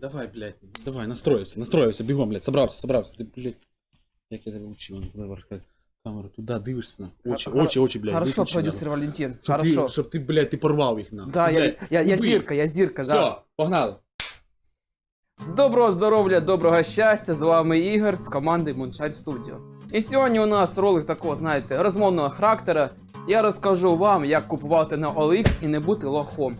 Давай, блядь, давай, настроївся, настроївся, бігом, блядь, собрався, собрався. Ти, блядь, як я тебе вчив, давай, розказати. Камеру туди дивишся на очі, очі, очі, блядь, Хорошо, виключені, продюсер нахуй. Валентин. Щоб Хорошо. Ти, щоб ти, блядь, ти порвав їх, на. Да, я, я, я зірка, я зірка, да. Все, погнали. Доброго здоров'я, доброго щастя! З вами Ігор з команди Moonshine Studio. І сьогодні у нас ролик такого, знаєте, розмовного характера. Я розкажу вам, як купувати на OLX і не бути лохом.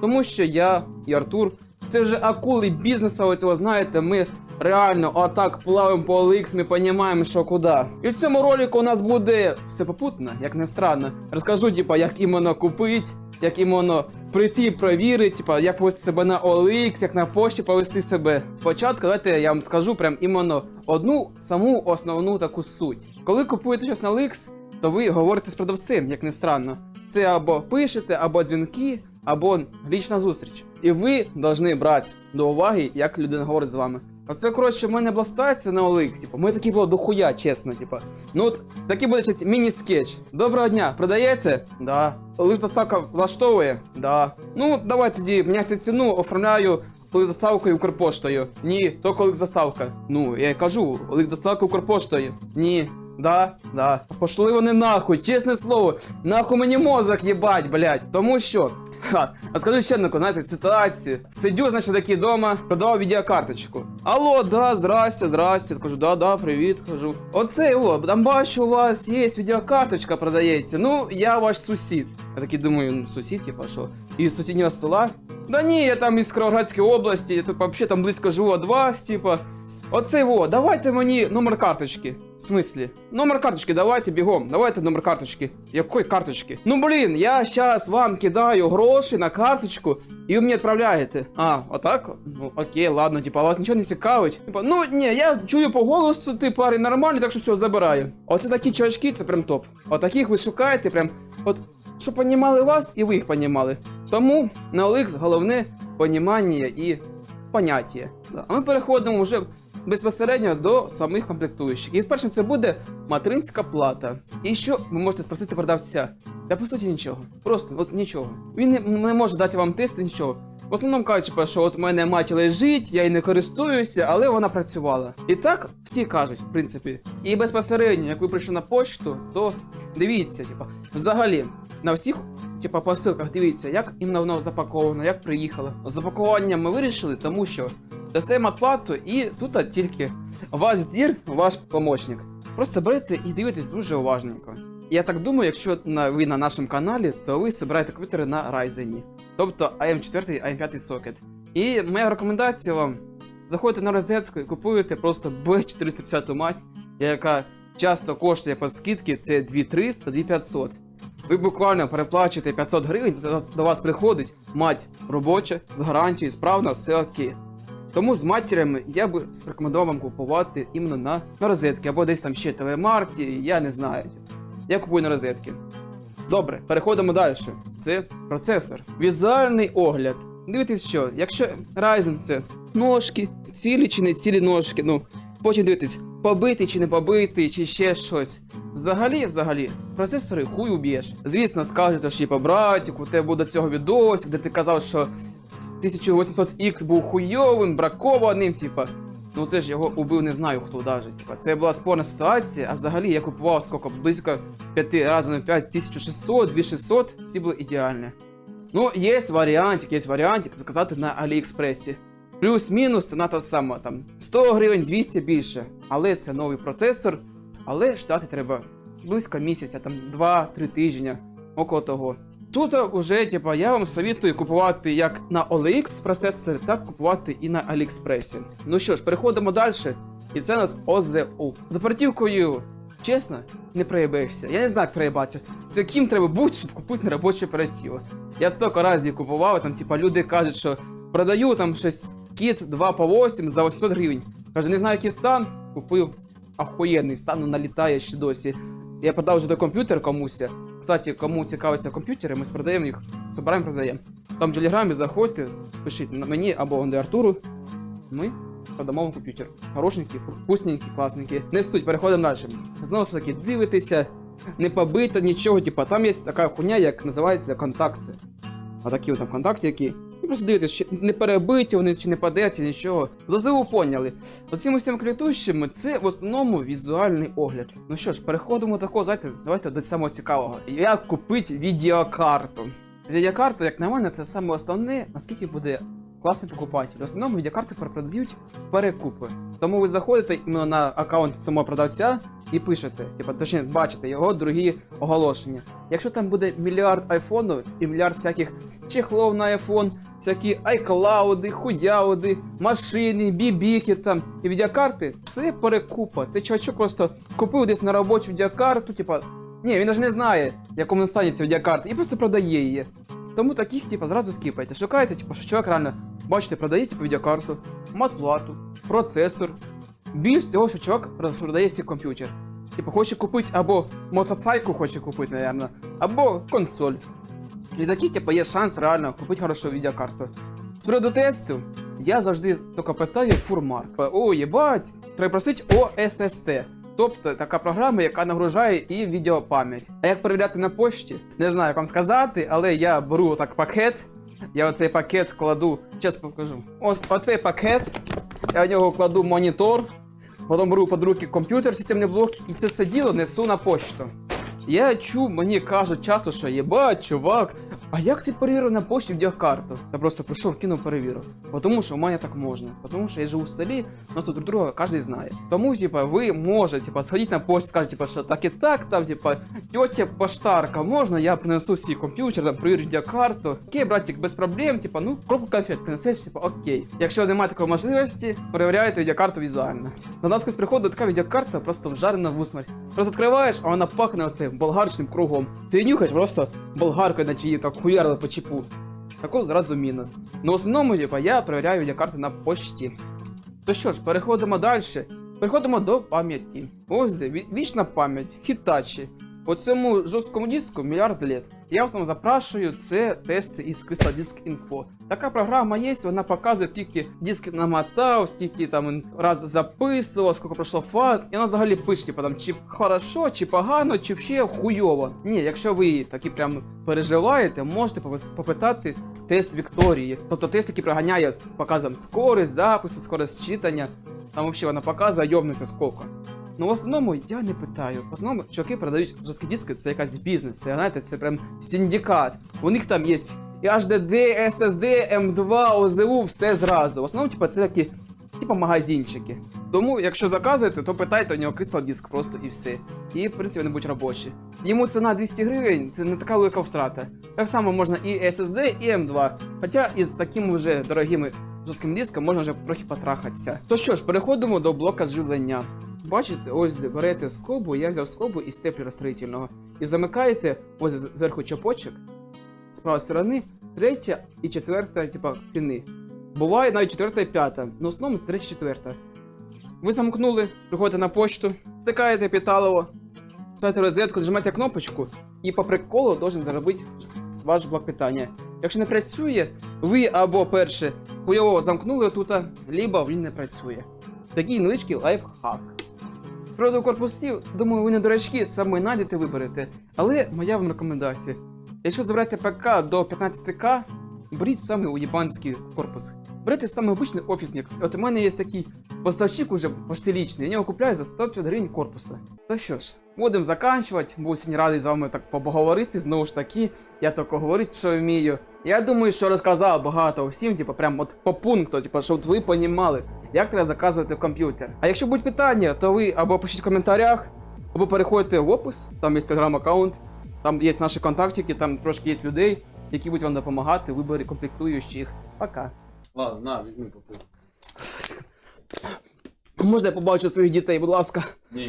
Тому що я і Артур, це вже акули бізнесу, оцього, знаєте, ми реально отак плаваємо по OLX, ми розуміємо, що куди. І в цьому ролику у нас буде все попутно, як не странно. Розкажу, типа, як іменно купити, як іменно прийти, і провірити, типа, як повести себе на OLX, як на пошті повести себе. Спочатку, давайте я вам скажу прям іменно одну саму основну таку суть. Коли купуєте щось на OLX, то ви говорите з продавцем, як не странно. Це або пишете, або дзвінки, або лічна зустріч. І ви повинні брати до уваги, як людина говорить з вами. Оце, коротше, в мене ситуація на OLX, типу, ми такі було дохуя, чесно, типу. Ну от такий буде щось міні-скетч. Доброго дня, продаєте? Да. Лист доставка влаштовує? Да. Ну, давай тоді міняйте ціну, оформляю лист доставкою Укрпоштою. Ні, тільки лист доставка. Ну, я й кажу, лист доставка Укрпоштою. Ні. Да, да. Пошли вони нахуй, чесне слово. Нахуй мені мозок їбать, блядь. Тому що. Ха, а скажу ще одну, знаєте, ситуацію. Сидю, значить, такий дома, продавав відеокарточку. Алло, да, здрасте, здрасте. Кажу, да, да, привіт, кажу. Оце, о, там бачу, у вас є відеокарточка продається. Ну, я ваш сусід. Я такий думаю, ну, сусід, типа, що? Із сусіднього села? Да ні, я там із Кіровоградської області, я тут взагалі там близько живу від вас, типа. Оце во, давайте мені номер карточки. В смислі? Номер карточки, давайте бігом. Давайте номер карточки. Якої карточки? Ну блін, я зараз вам кидаю гроші на карточку, і ви мені відправляєте. А, отак? Ну окей, ладно, типа, вас нічого не цікавить. Типа, ну ні, я чую по голосу, ти парень нормальний, так що все забираю. Оце такі чувачки, це прям топ. Отаких ви шукаєте, прям. От, щоб понімали вас і ви їх понімали. Тому на OLX головне понімання і поняття. А ми переходимо вже безпосередньо до самих комплектуючих. І перше це буде материнська плата. І що ви можете спросити продавця? Та по суті нічого. Просто от нічого. Він не, не може дати вам тест, нічого. В основному кажуть, що от у мене мать лежить, я їй не користуюся, але вона працювала. І так всі кажуть, в принципі. І безпосередньо, як ви прийшли на почту, то дивіться, типа, взагалі, на всіх Типа по ссылках дивіться, як іменно воно запаковано, як приїхало. Запакування ми вирішили, тому що достаємо оплату і тут тільки ваш зір, ваш помощник. Просто берете і дивитесь дуже уважненько. Я так думаю, якщо ви на нашому каналі, то ви збираєте комп'ютери на Ryzen. Тобто AM4, AM5 сокет. І моя рекомендація вам: заходите на розетку і купуєте просто B450 мать, яка часто коштує по скидці, це 2300, 2500. Ви буквально переплачуєте 500 гривень, до вас приходить мать робоча, з гарантією, справно, все окей. Тому з матірями я би рекомендував вам купувати іменно на, на розетки, або десь там ще телемарті, я не знаю. Я купую на розетки. Добре, переходимо далі. Це процесор. Візуальний огляд. Дивитесь що, якщо Ryzen це ножки, цілі чи не цілі ножки, ну, потім дивитись, побитий чи не побитий, чи ще щось. Взагалі, взагалі, процесори хуй уб'єш. Звісно, скажете, що типа, братик, у тебе буде цього відосик, де ти казав, що 1800X був хуйовим, бракованим, типа. Ну це ж його убив, не знаю хто даже. Типа, це була спорна ситуація, а взагалі я купував скільки, близько 5 разів на 5, 1600, 2600, всі були ідеальні. Ну, є варіантик, є варіантик заказати на Аліекспресі. Плюс-мінус ціна та сама, там 100 гривень, 200 більше. Але це новий процесор, але ждати треба близько місяця, там 2-3 тижні, около того. Тут уже, типа, я вам советую купувати як на OLX процесори, так купувати і на Аліекспресі. Ну що ж, переходимо далі. І це у нас ОЗУ. З оперативкою, чесно, не проїбешся. Я не знаю, як проїбатися. Це ким треба бути, щоб купити робочу оперативу. Я стільки разів купував, там, типа, люди кажуть, що продаю там щось кіт 2 по 8 за 800 гривень. Каже, не знаю, який стан, купив ахуєнний стан, ну налітає ще досі. Я продав вже до комп'ютер комусь. Кстати, кому цікавиться комп'ютери, ми продаємо їх, збираємо, продаємо. Там в телеграмі заходьте, пишіть на мені або на Артуру. Ми продамо вам комп'ютер. Хорошенький, вкусненький, класненький. Не суть, переходимо далі. Знову ж таки, дивитеся, не побито, нічого, типа, там є така хуйня, як називається контакти. А такі от там контакти, які просто дивитесь, чи не перебиті вони, чи не падеті, нічого. ЗСУ поняли. Оцими всіми клітущими це в основному візуальний огляд. Ну що ж, переходимо до такого, знаєте, давайте до самого цікавого. Як купити відеокарту? З як на мене, це саме основне, наскільки буде класний покупатель. В основному відеокарти перепродають перекупи. Тому ви заходите іменно на аккаунт самого продавця і пишете, типа, точніше, бачите його другі оголошення. Якщо там буде мільярд айфонів і мільярд всяких чехлов на айфон, всякі айклауди, хуяуди, машини, бібіки там і відеокарти, це перекупа. Це чувачок просто купив десь на робочу відеокарту, типа. Ні, він навіть не знає, в якому стані ця відеокарта, і просто продає її. Тому таких, типа, зразу скіпайте. Шукайте, типу, що чоловік реально, бачите, продає типу, відеокарту, матплату, процесор. Більш всього, що чувак розпродає всі комп'ютер. Типу, хоче купити або мотоцайку хоче купити, напевно, або консоль. І таких, типу, є шанс реально купити хорошу відеокарту. З приводу тесту, я завжди тільки питаю фурмарк. О, єбать, треба просити OSST. Тобто така програма, яка нагружає і відеопам'ять. А як перевіряти на пошті? Не знаю, як вам сказати, але я беру так пакет. Я оцей пакет кладу. Зараз покажу. Ось оцей пакет. Я в нього кладу монітор. Потім беру під руки комп'ютер, системний блок, і це все діло несу на почту. Я чув, мені кажуть часто, що єбать, чувак, а як ти перевірив на пошті відеокарту? Я просто прийшов, кинув, перевірив. Бо Тому що у мене так можна. Тому що я живу в селі, нас друг друга кожен знає. Тому, типа, ви можете, типа, сходити на пошту, скажете, типа, що так і так, там, типа, тетя поштарка, можна, я принесу свій комп'ютер, там, перевірю відеокарту. Окей, братик, без проблем, типа, ну, коробку конфет принесеш, типа, окей. Якщо немає такої можливості, перевіряйте відеокарту візуально. До нас колись приходить така відеокарта, просто вжарена в усмерть. Просто відкриваєш, а вона пахне оцим болгарчним кругом. Ти нюхаєш просто болгаркою, наче її так хуярили по чіпу. Тако зразу мінус. Ну в основному, типа, я перевіряю відеокарти на почті. То що ж, переходимо далі. Переходимо до пам'яті. Ось де вічна пам'ять, хітачі. По цьому жорсткому диску мільярд літ. Я вам запрашую, це тести із Crystal Disk Info. Така програма є, вона показує, скільки диск намотав, скільки там раз записував, скільки пройшло фаз, і вона взагалі пише, типу, там, чи хорошо, чи погано, чи ще хуйово. Ні, якщо ви такі прям переживаєте, можете попитати тест Вікторії. Тобто тест, який проганяє з показом скорість запису, скорість читання. Там взагалі вона показує, йобнеться скільки. Ну, в основному я не питаю. В основному чуваки продають жорсткі диски, це якась бізнес. Це, знаєте, це прям синдикат. У них там є і HDD, SSD, M2, OZU, все зразу. В основному, типа, це такі, типа, магазинчики. Тому, якщо заказуєте, то питайте у нього Crystal Disk просто і все. І, в принципі, вони будуть робочі. Йому ціна 200 гривень, це не така велика втрата. Так само можна і SSD, і M2. Хоча із такими вже дорогими жорстким диском можна вже трохи потрахатися. То що ж, переходимо до блока живлення. Бачите, ось берете скобу, я взяв скобу із степлера строїтельного. І замикаєте ось зверху чопочок, з правої сторони, третя і четверта, типа, піни. Буває навіть четверта і п'ята. Ну, в основному це третя і четверта. Ви замкнули, приходите на почту, втикаєте піталово, ставите розетку, нажимаєте кнопочку, і по приколу должен заробити ваш блок питання. Якщо не працює, ви або перше хуйово замкнули тут, либо він не працює. Такий невеличкий лайфхак. З корпусів, думаю, ви не дурачки, саме знайдете виберете. Але моя вам рекомендація. Якщо заберете ПК до 15к, беріть саме уєбанський корпус. Берете саме обичний офісник. От у мене є такий поставщик уже поштилічний, я його купляю за 150 гривень корпуса. То що ж, будемо заканчувати. Був сьогодні радий з вами так поговорити. Знову ж таки, я тільки говорити, що вмію. Я думаю, що розказав багато всім, типу, прям от по пункту, типу, щоб ви понімали, як треба заказувати в комп'ютер. А якщо будуть питання, то ви або пишіть в коментарях, або переходьте в опис, там є телеграм-аккаунт, там є наші контактики, там трошки є людей, які будуть вам допомагати в виборі комплектуючих. Пока. Ладно, на, візьми попив. Можна я побачу своїх дітей, будь ласка. Ні.